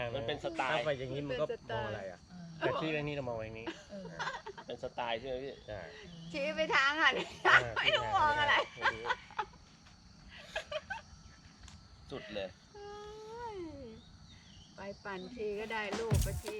างมันเป็นสไตถ้าล์ไปอย่างนี้มันก็มองอะไรอะแต่ที่เรื่องนี้เรามองอย่างนี้เเป็นสไตล์ใช่ไหมพี่ใช่ชี้ไปทางอะไม่รู้มองอะไร สุดเลย ไปปั่นทีก็ได้ลูกไปที